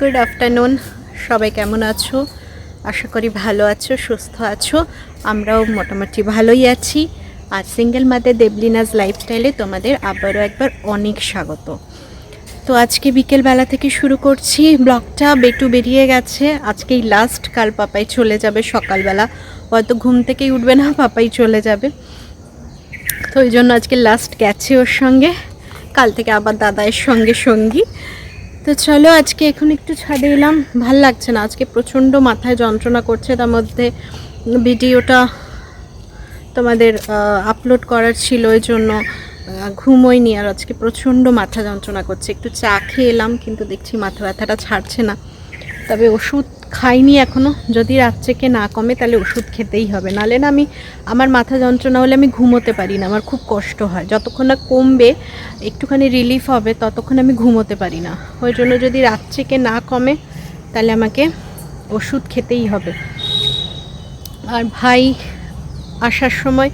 Good afternoon সবাই কেমন আছো? আশা করি ভালো আছো, সুস্থ আছো। আমরাও মোটামুটি ভালোই আছি। আর সিঙ্গেল মাদের দেবলিনাজ লাইফস্টাইলে তোমাদের আবারও একবার অনেক স্বাগত। তো আজকে বিকেলবেলা থেকে শুরু করছি। ব্লগটা বেটু বেরিয়ে গেছে। আজকেই লাস্ট কাল পাপাই চলে যাবে সকালবেলা। হয়তো ঘুম থেকেই উঠবে না, পাপাই চলে যাবে। তো ওই জন্য আজকে লাস্ট গেছে ওর সঙ্গে। কাল থেকে আবার দাদায়ের সঙ্গে সঙ্গী। তো চলো আজকে এখন একটু ছাদে এলাম। ভালো লাগছে না। আজকে প্রচণ্ড মাথায় যন্ত্রণা করছে। তার মধ্যে ভিডিওটা তোমাদের আপলোড করার ছিল ওই জন্য ঘুমোই ঘুমোইনি আর আজকে প্রচণ্ড মাথা যন্ত্রণা করছে। একটু চা খেয়ে এলাম, কিন্তু দেখছি মাথা ব্যথাটা ছাড়ছে না। তবে ওষুধ খাইনি এখনও যদি রাত থেকে না কমে তাহলে ওষুধ খেতেই হবে। নাহলে না আমি, আমার মাথা যন্ত্রণা হলে আমি ঘুমোতে পারি না। আমার খুব কষ্ট হয়। যতক্ষণ না কমবে, একটুখানি রিলিফ হবে, ততক্ষণ আমি ঘুমোতে পারি না। ওই জন্য যদি রাত থেকে না কমে, তাহলে আমাকে ওষুধ খেতেই হবে। আর ভাই আসার সময়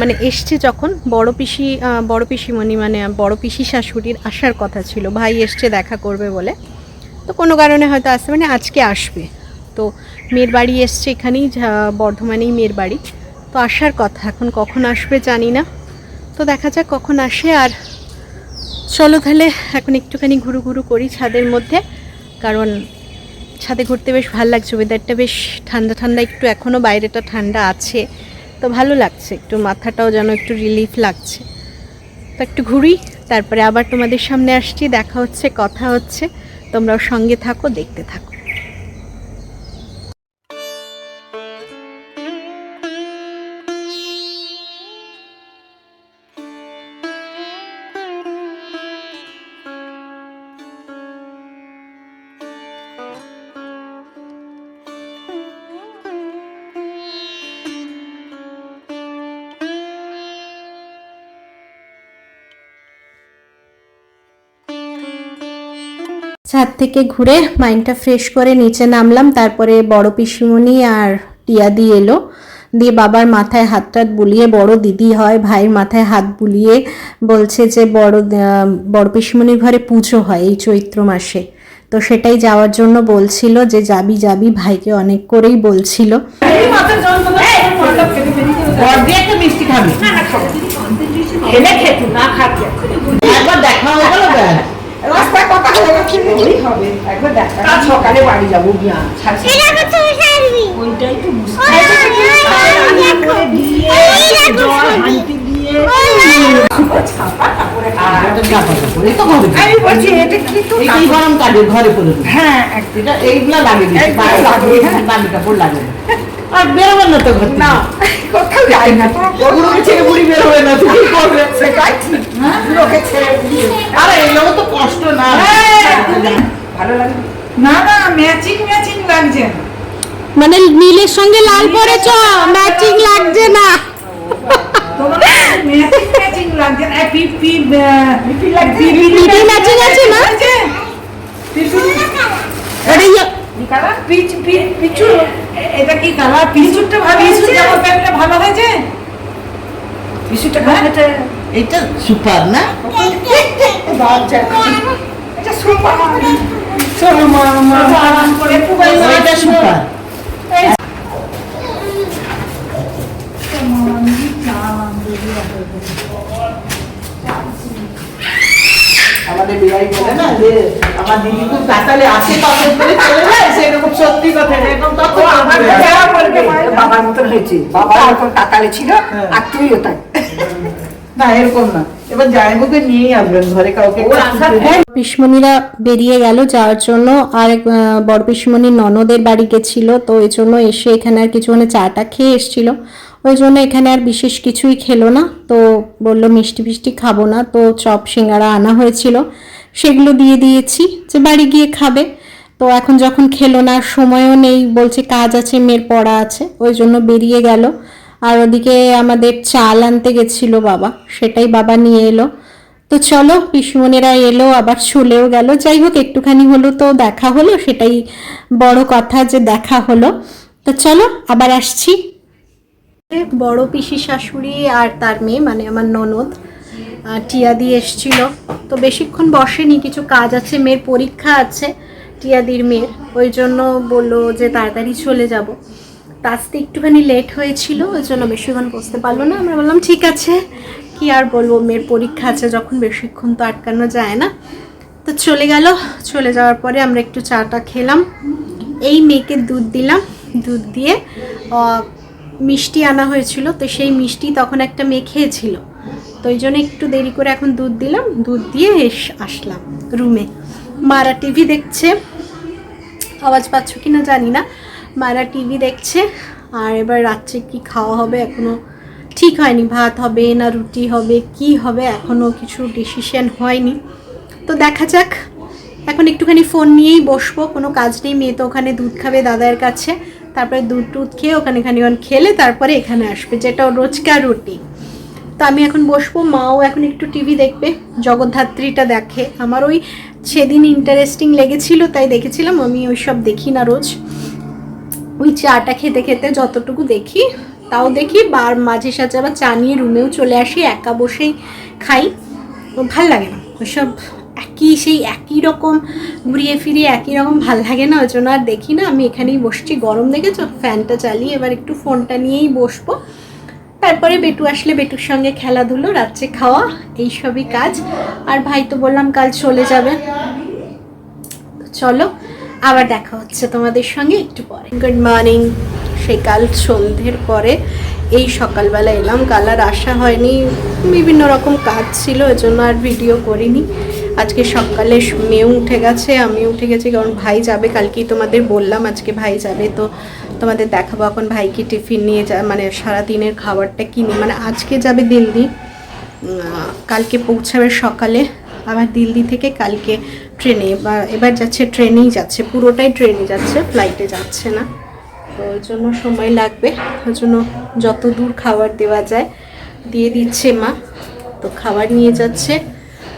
মানে এসছে যখন, বড় পিসি বড় পিসিমণি মানে বড় পিসি শাশুড়ির আসার কথা ছিল। ভাই এসছে দেখা করবে বলে। তো কোনো কারণে হয়তো আসতে মানে আজকে আসবে। তো মেয়ের বাড়ি এসছে এখানেই বর্ধমানেই মেয়ের বাড়ি। তো আসার কথা, এখন কখন আসবে জানি না। তো দেখা যাক কখন আসে, আর চলো তাহলে এখন একটুখানি ঘুরু ঘুরু করি ছাদের মধ্যে। কারণ ছাদে ঘুরতে বেশ ভালো লাগছে ওয়েদারটা বেশ ঠান্ডা ঠান্ডা, একটু এখনও বাইরেটা ঠান্ডা আছে। তো ভালো লাগছে, একটু মাথাটাও যেন একটু রিলিফ লাগছে। তো একটু ঘুরি, তারপরে আবার তোমাদের সামনে আসছি, দেখা হচ্ছে, কথা হচ্ছে। তোমরাও সঙ্গে থাকো দেখতে থাকো। ছাদ থেকে ঘুরে মাইন্ডটা ফ্রেশ করে নিচে নামলাম, তারপরে বড় পিসিমণি আর টিয়াদি এলো। দিয়ে বাবার মাথায় হাত টাত বুলিয়ে, বড় দিদি হয়, ভাইয়ের মাথায় হাত বুলিয়ে বলছে যে, বড় বড় পিসিমণির ঘরে পুজো হয় এই চৈত্র মাসে। তো সেটাই যাওয়ার জন্য বলছিল যে, যাবি যাবি। ভাইকে অনেক করেই বলছিল। দিয়ে দেখা হয়ে গেল রাস্তায় কথা হয়ে বাড়ি ঘরে পরে হ্যাঁ এইগুলা লাগে বালি কাপড় লাগে আর বেরোবেন না তো ঘর না কোথাও যাই না ছেড়ে বুড়ি বেরোবে না কি করবে? সেটাই ঠিক ছেড়ে আরে এগুলো তো কষ্ট না। ভালো লাগে না। না ম্যাচিং ম্যাচিং লাগছে মানে নীলের সঙ্গে লাল পরেছ? ম্যাচিং লাগছে না। তোমার ম্যাচিং আছে না? এটা কি কালার? পিছুটা ভালো পিছু জামা প্যান্টটা ভালো হয়েছে? পিছুটা ভালো হয়েছে? এটা সুপার না? এটা সুপার। চলো মা মা আরাম করে পুবাই এটা সুপার আমাদের বলে না যে আমার দিদি খুব তাতালে আসে তখন করে চলে যায় সেরকম সত্যি কথা এরকম তখন আমার বাবার মতন হয়েছে বাবা যখন কাকালে ছিল হ্যাঁ। আর তুইও তাই। না এরকম না। এবার জায়গাকে নিয়েই আসবেন ঘরে কাউকে পিসমণিরা বেরিয়ে গেল যাওয়ার জন্য আর এক, বড় পিসমণির ননদের বাড়ি গেছিল তো এই জন্য এসে এখানে আর কিছুক্ষণে চাটা খেয়ে এসেছিল। ওই জন্য এখানে আর বিশেষ কিছুই খেলো না। তো বলল, মিষ্টি ফিষ্টি খাব না। তো চপ, সিঙ্গারা আনা হয়েছিল। সেগুলো দিয়ে দিয়েছি যে বাড়ি গিয়ে খাবে। তো এখন যখন খেলো না, সময়ও নেই, বলছে কাজ আছে, মেয়ের পড়া আছে। ওই জন্য বেরিয়ে গেল। আর ওদিকে আমাদের চাল আনতে গেছিল বাবা, সেটাই বাবা নিয়ে এলো। তো চলো, পিসমণিরা এলো, আবার চলেও গেল। যাই হোক, একটুখানি হলো তো দেখা হলো, সেটাই বড় কথা যে দেখা হলো। তো চলো, আবার আসছি। বড় পিসি শাশুড়ি আর তার মেয়ে মানে আমার ননদ টিয়া দিয়ে এসছিল। তো বেশিক্ষণ বসেনি, কিছু কাজ আছে, মেয়ের পরীক্ষা আছে টিয়াদির মেয়ের। ওই জন্য বলল যে তাড়াতাড়ি চলে যাব। তা আসতে একটুখানি লেট হয়েছিল, ওই জন্য বেশিক্ষণ বসতে পারল না। আমরা বললাম, ঠিক আছে, কি আর বলব, মেয়ের পরীক্ষা আছে, যখন বেশিক্ষণ তো আটকানো যায় না। তো চলে গেল, চলে যাওয়ার পরে আমরা একটু চাটা খেলাম। এই মেয়েকে দুধ দিলাম, দুধ দিয়ে মিষ্টি আনা হয়েছিল, তো সেই মিষ্টি তখন একটা মেয়ে খেয়েছিল। তো ওই জন্য একটু দেরি করে এখন দুধ দিলাম, দুধ দিয়ে এস, আসলাম রুমে। মারা টিভি দেখছে। আওয়াজ পাচ্ছ কি না জানি না। মারা টিভি দেখছে, আর এবার রাত্রে কি খাওয়া হবে এখনও ঠিক হয়নি। ভাত হবে না রুটি হবে, কি হবে এখনও কিছু ডিসিশন হয়নি। তো দেখা যাক, এখন একটুখানি ফোন নিয়েই বসবো, কোনো কাজ নেই, মেয়ে তো ওখানে দুধ খাবে দাদার কাছে। তারপরে দুধ টুধ খেয়ে ওখানে খানিক্ষণ খেলে তারপরে এখানে আসবে, যেটা রোজকার রুটি। তো আমি এখন বসবো, মাও এখন একটু টিভি দেখবে, জগদ্ধাত্রীটা দেখে। আমার ওই সেদিন ইন্টারেস্টিং লেগেছিল, তাই দেখেছিলাম, আমি ওই সব দেখি না রোজ। ওই চাটা খেতে খেতে যতটুকু দেখি, তাও দেখি বার মাঝে সাঝে আবার চা নিয়ে রুমেও চলে আসি, একা বসেই খাই। ভালো লাগে না ওইসব একই সেই একই রকম ঘুরিয়ে ফিরিয়ে একই রকম ভালো লাগে না? ওই জন্য আর দেখি না। আমি এখানেই বসছি। গরম দেখেছ? ফ্যানটা চালিয়ে এবার একটু ফোনটা নিয়েই বসবো। তারপরে বেটু আসলে বেটুর সঙ্গে খেলাধুলো, রাত্রে খাওয়া এইসবই কাজ। আর ভাই তো বললাম কাল চলে যাবে। চলো, আবার দেখা হচ্ছে তোমাদের সঙ্গে একটু পরে। গুড মর্নিং সেই কাল সন্ধ্যের পরে এই সকালবেলা এলাম। কাল আর আসা হয়নি। বিভিন্ন রকম কাজ ছিল, ওই জন্য আর ভিডিও করিনি। আজকে সকালে মেয়েও উঠে গেছে আমি উঠে গেছি, কারণ ভাই যাবে, কালকেই তোমাদের বললাম আজকে ভাই যাবে, তো তোমাদের দেখাবো এখন ভাইকে টিফিন নিয়ে যা মানে সারাদিনের খাবারটা কিনে মানে আজকে যাবে দিল্লি কালকে পৌঁছাবে সকালে, আবার দিল্লি থেকে কালকে ট্রেনে, বা এবার যাচ্ছে ট্রেনেই যাচ্ছে, পুরোটাই ট্রেনে যাচ্ছে ফ্লাইটে যাচ্ছে না, তো ওই জন্য সময় লাগবে, ওই জন্য যত দূর খাবার দেওয়া যায়, দিয়ে দিচ্ছে মা, তো খাবার নিয়ে যাচ্ছে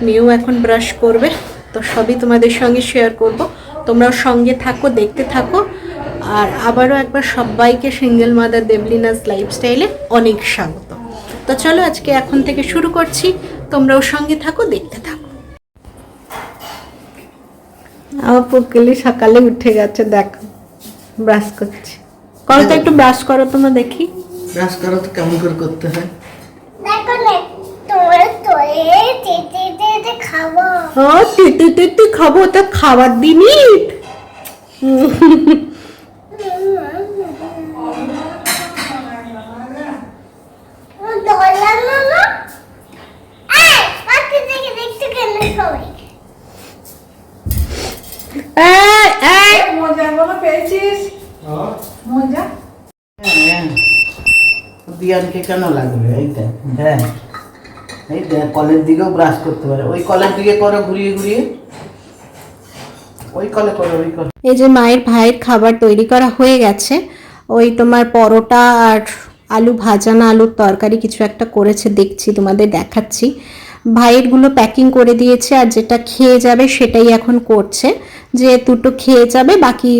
মেয়েও এখন ব্রাশ করবে তো সবই তোমাদের সঙ্গে শেয়ার করব। তোমরাও সঙ্গে থাকো দেখতে থাকো। আর আবারও একবার সবাইকে সিঙ্গেল মাদার দেবলিনাস লাইফস্টাইলে অনেক স্বাগত। তো চলো আজকে এখন থেকে শুরু করছি। তোমরাও সঙ্গে থাকো দেখতে থাকো। আমার পুকুলি সকালে উঠে গেছে দেখো। ব্রাশ করছি। করো তো একটু ব্রাশ করো তোমরা দেখি। ব্রাশ করো তো কেমন করে করতে হয়। হ্যাঁ তেতে তেতে খাব তা খাবার দিনি হ্যাঁ। হ্যাঁ, হ্যাঁ। দিয়ানকে কেন লাগবে? এইটা হ্যাঁ। এই কলের দিকেও ব্রাশ করতে পারে। ওই কলের দিকে করো, ঘুরিয়ে ঘুরিয়ে। ওই কলে করো, ওই কলে। এই যে মায়ের ভাইয়ের খাবার তৈরি করা হয়ে গেছে। ওই তোমার পরোটা আর আলু ভাজা না, আলুর তরকারি কিছু একটা করেছে, দেখছি, তোমাদের দেখাচ্ছি। ভাইয়েরগুলো প্যাকিং করে দিয়েছে আর যেটা খেয়ে যাবে সেটাই এখন করছে। যে দুটো খেয়ে যাবে, বাকি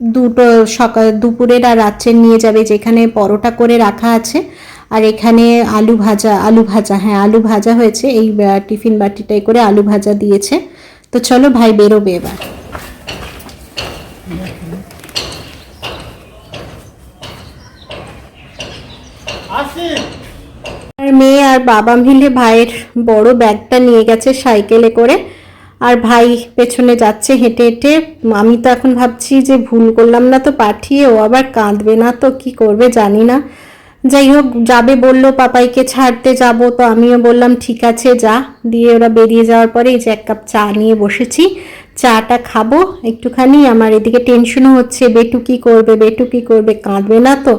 দুটো সকাল, দুপুরের আর রাত্রে নিয়ে যাবে, যেখানে পরোটা করে রাখা আছে। আর এখানে আলু ভাজা আলু ভাজা হ্যাঁ আলু ভাজা হয়েছে। এই টিফিন বাটিটাই করে আলু ভাজা দিয়েছে। তো চলো ভাই বেরোবে এবার। আর মেয়ে আর বাবা মিলে ভাইয়ের বড় ব্যাগটা নিয়ে গেছে সাইকেলে করে। আর ভাই পেছনে যাচ্ছে হেঁটে হেঁটে। আমি তো এখন ভাবছি যে ভুল করলাম না তো পাঠিয়ে ও আবার কাঁদবে না তো কি করবে জানি না। যাই হোক, যাবে বলল, পাপাইকে ছাড়তে যাব। তো আমিও বললাম, ঠিক আছে, যা। দিয়ে ওরা বেরিয়ে যাওয়ার পরে এই যে এক কাপ চা নিয়ে বসেছি। চাটা খাব একটুখানি। আমার এদিকে টেনশনও হচ্ছে, বেটু কি করবে, বেটু কি করবে, কাঁদবে না তো।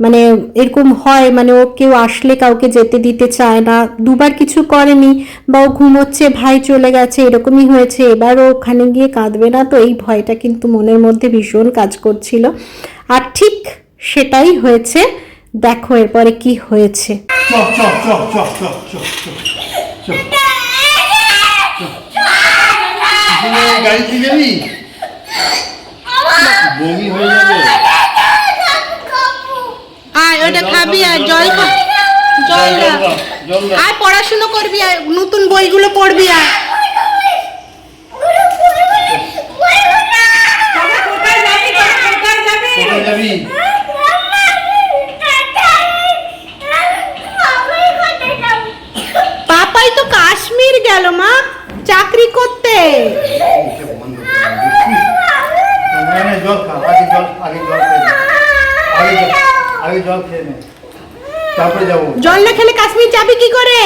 মানে এরকম হয় মানে ও কেউ আসলে কাউকে যেতে দিতে চায় না। দুবার কিছু করেনি, বা ও ঘুমোচ্ছে, ভাই চলে গেছে, এরকমই হয়েছে। এবার ওখানে গিয়ে কাঁদবে না তো। এই ভয়টা কিন্তু মনের মধ্যে ভীষণ কাজ করছিল। আর ঠিক সেটাই হয়েছে। দেখো এরপরে কি হয়েছে। ওটা খাবি আর পড়াশুনো করবি আর নতুন বইগুলো পড়বি আর গেল মা। চাকরি করতে। জল না। খেলে কাশ্মীর যাবি কি করে?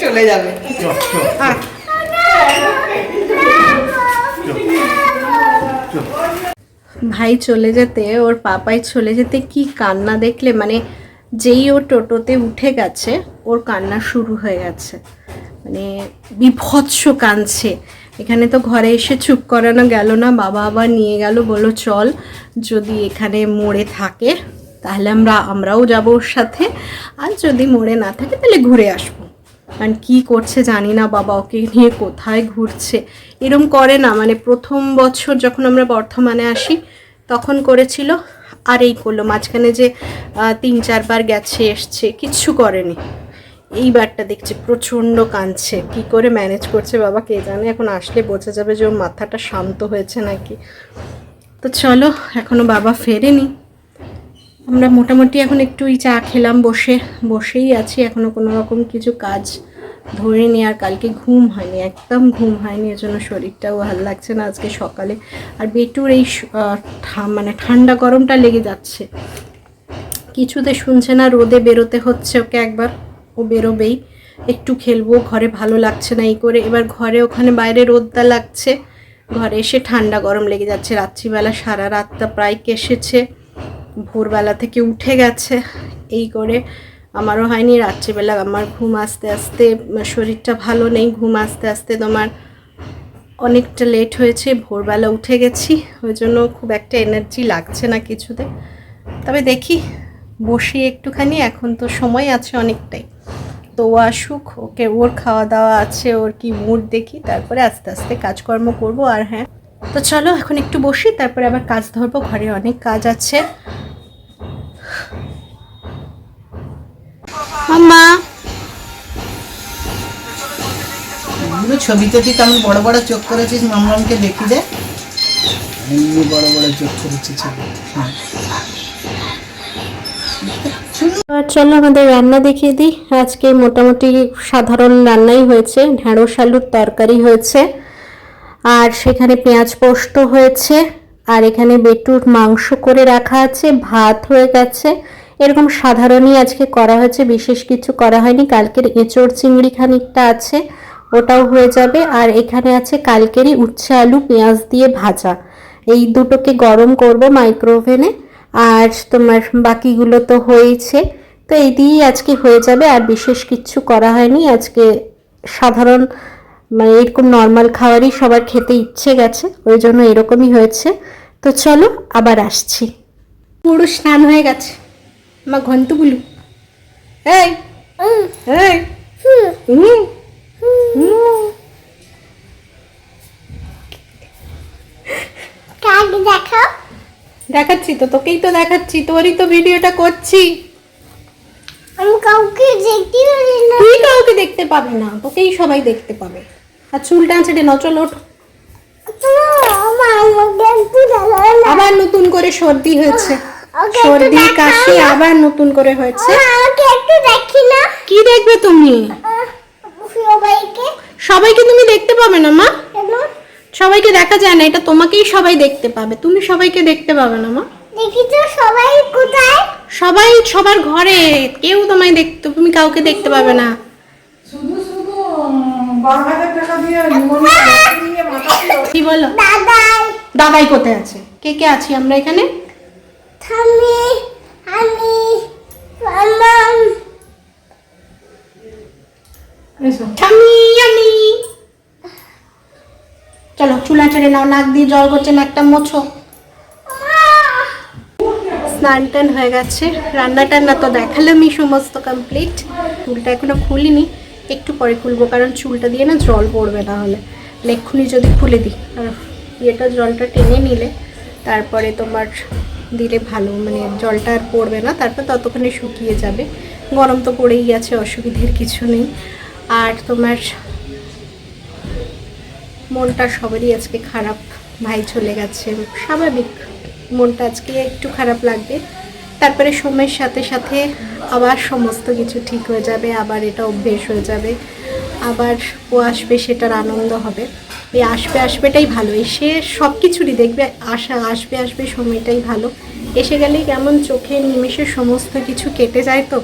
চলে যাবে। হ্যাঁ। ভাই চলে যেতে ওর পাপাই চলে যেতে কি কান্না দেখলে? মানে যেই ও টোটোতে উঠে গেছে ওর কান্না শুরু হয়ে গেছে। মানে বিভৎস কাঁদছে। এখানে তো ঘরে এসে চুপ করানো গেল না, বাবা আবার নিয়ে গেল বলো চল, যদি এখানে মোড়ে থাকে, তাহলে আমরা, আমরাও যাব ওর সাথে। আর যদি মোড়ে না থাকে, তাহলে ঘুরে আসব। কারণ কী করছে জানি না, বাবা ওকে নিয়ে কোথায় ঘুরছে। এরম করে না মানে প্রথম বছর যখন আমরা বর্ধমানে আসি, তখন করেছিল, আর এই করল। মাঝখানে যে তিন চারবার গেছে, এসছে, কিচ্ছু করেনি। এইবারটা দেখছি, প্রচণ্ড কাঁদছে। কি করে ম্যানেজ করছে বাবা, কে জানে? এখন আসলে বোঝা যাবে যে ওর মাথাটা শান্ত হয়েছে নাকি। তো চলো, এখনও বাবা ফেরেনি। আমরা মোটামুটি এখন একটু এই চা খেলাম বসে, বসেই আছি। এখনও কোনো রকম কিছু কাজ ধরিনি আর কালকে ঘুম হয়নি, একদম ঘুম হয়নি। এর জন্য শরীরটাও ভালো লাগছে না আজকে সকালে। আর বেটুর এই মানে ঠান্ডা গরমটা লেগে যাচ্ছে। কিছুতে শুনছে না, রোদে বেরোতে হচ্ছে ওকে একবার। ও বেরোবেই। একটু খেলব, ঘরে ভালো লাগছে না এই করে। এবার ঘরে ওখানে বাইরে রোদটা লাগছে। ঘরে এসে ঠান্ডা গরম লেগে যাচ্ছে। রাত্রিবেলা সারা রাতটা প্রায় কেসেছে ভোরবেলা থেকে উঠে গেছে। এই করে আমারও হয়নি। রাত্রিবেলা আমার ঘুম আস্তে আস্তে, শরীরটা ভালো নেই। ঘুম আস্তে আস্তে তোমার অনেকটা লেট হয়েছে। ভোরবেলা উঠে গেছি। ওই জন্য খুব একটা এনার্জি লাগছে না কিছুতে। তবে দেখি বসি একটুখানি এখন তো সময় আছে অনেকটাই। তো ও আসুক ওকে ওর খাওয়া দাওয়া আছে ওর কি মুড দেখি তারপরে আস্তে আস্তে কাজকর্ম করব আর হ্যাঁ। তো চলো এখন একটু বসি তারপরে আবার কাজ ধরবো ঘরে অনেক কাজ আছে। মাম্মা। ছবিতে তুই কেমন বড় বড় চোখ করেছিস মামলামকে দেখি দে। বড় বড় চোখ করেছিস ছবি। হ্যাঁ। চলো আমাদের রান্না দেখিয়ে দিই। আজকে মোটামুটি সাধারণ রান্নাই হয়েছে। ঢেঁড়স আলুর তরকারি হয়েছে। আর সেখানে পেঁয়াজ পোস্ত হয়েছে। আর এখানে বেটুর মাংস করে রাখা আছে। ভাত হয়ে গেছে। এরকম সাধারণই আজকে করা হয়েছে। বিশেষ কিছু করা হয়নি। কালকের এঁচড় চিংড়ি খানিকটা আছে। ওটাও হয়ে যাবে। আর এখানে আছে কালকেরই উচ্ছে আলু পেঁয়াজ দিয়ে ভাজা। এই দুটোকে গরম করব মাইক্রোওভেনে। আর তোমার বাকিগুলো তো হয়েছে। তো এই দিয়েই আজকে হয়ে যাবে, আর বিশেষ কিচ্ছু করা হয়নি। আজকে সাধারণ মানে এরকম নর্মাল খাবারই সবার খেতে ইচ্ছে গেছে, ওই জন্য এরকমই হয়েছে। তো চলো, আবার আসছি। পুরো স্নান হয়ে গেছে। মা ঘন্টু বুলু দেখো। দেখাচ্ছি তো তোকেই তো দেখাচ্ছি তোরই তো ভিডিওটা করছি। আমি কাউকে দেখতে পারি না। তুই কাউকে দেখতে পাবি না তোকেই সবাই দেখতে পাবে। আর চুল টানছে রে নচল ওঠ। আবার নতুন করে সর্দি হয়েছে। সর্দি কাশি আবার নতুন করে হয়েছে। কি দেখবে তুমি? সবাইকে তুমি দেখতে পাবে না মা? সবাইকে দেখা যায় না এটা তোমাকেই সবাই দেখতে পাবে। তুমি সবাইকে দেখতে পাবে না মা। দেখি তো সবাই কোথায়? সবাই সবার ঘরে কেউ তোমায় দেখতে তুমি কাউকে দেখতে পাবে না। শুধু শুধু টাকা দিয়ে নিমন্ত্রণ নিয়ে মাথা কি বলো? দাদাই। দাদাই কোথায় আছে? কে কে আছি আমরা এখানে? আমি মামাম এসো। আমি। চলো ছেড়ে নাও, নাক দিয়ে জল করছে নাকটা মোছো। স্নান টান হয়ে গেছে, রান্না টান্না তো দেখালামই সমস্ত কমপ্লিট চুলটা এখনও খুলিনি, একটু পরে খুলবো, কারণ চুলটা দিয়ে না জল পড়বে না হলে এক্ষুনি যদি খুলে দিই, আর ইয়েটা জলটা টেনে নিলে, তারপরে তোমার দিলে ভালো মানে জলটা আর পড়বে না, তারপর ততক্ষণে শুকিয়ে যাবে। গরম তো পড়েই আছে, অসুবিধের কিছু নেই। আর তোমার মনটা সবারই আজকে খারাপ, ভাই চলে গেছে, স্বাভাবিক মনটা আজকে একটু খারাপ লাগবে। তারপরে সময়ের সাথে সাথে আবার সমস্ত কিছু ঠিক হয়ে যাবে, আবার এটা অভ্যেস হয়ে যাবে, আবার ও আসবে সেটার আনন্দ হবে। ওই আসবে আসবেটাই ভালো, এসে সব কিছুরই দেখবে আসা আসবে আসবে সময়টাই ভালো। এসে গেলেই কেমন চোখে নিমেষে সমস্ত কিছু কেটে যায় তো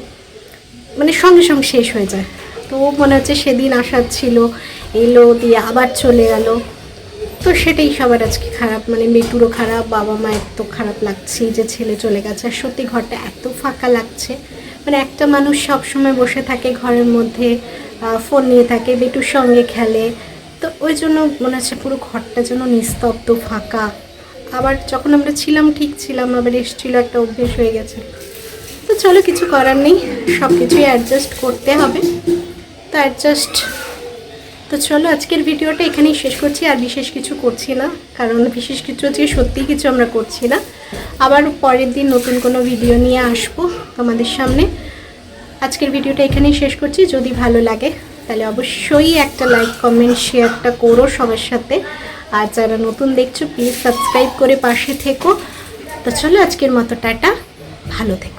মানে সঙ্গে সঙ্গে শেষ হয়ে যায়। তো মনে হচ্ছে সেদিন আসার ছিল। এলো, দিয়ে আবার চলে গেল তো সেটাই সবার আজকে খারাপ। মানে মেটুরও খারাপ বাবা মায়ের তো খারাপ লাগছে যে ছেলে চলে গেছে। আর সত্যি ঘরটা এত ফাঁকা লাগছে। মানে একটা মানুষ সব সময় বসে থাকে ঘরের মধ্যে ফোন নিয়ে থাকে, বেটুর সঙ্গে খেলে। তো ওই জন্য মনে হচ্ছে পুরো ঘরটা যেন নিস্তব্ধ, ফাঁকা। আবার যখন আমরা ছিলাম, ঠিক ছিলাম, আবার এসেছিল একটা অভ্যেস হয়ে গেছে। তো চলো কিছু করার নেই। সব কিছুই অ্যাডজাস্ট করতে হবে। তো অ্যাডজাস্ট তো চলো, আজকের ভিডিওটা এখানেই শেষ করছি, আর বিশেষ কিছু করছি না, কারণ বিশেষ কিছু হচ্ছে সত্যিই কিছু আমরা করছি না। আবার পরের দিন নতুন কোনো ভিডিও নিয়ে আসব তোমাদের সামনে। আজকের ভিডিওটা এখানেই শেষ করছি, যদি ভালো লাগে, তাহলে অবশ্যই একটা লাইক কমেন্ট শেয়ারটা করো সবার সাথে। আর যারা নতুন দেখছ প্লিজ সাবস্ক্রাইব করে পাশে থেকো। তো চলো, আজকের মতো টাটা, ভালো থেকো।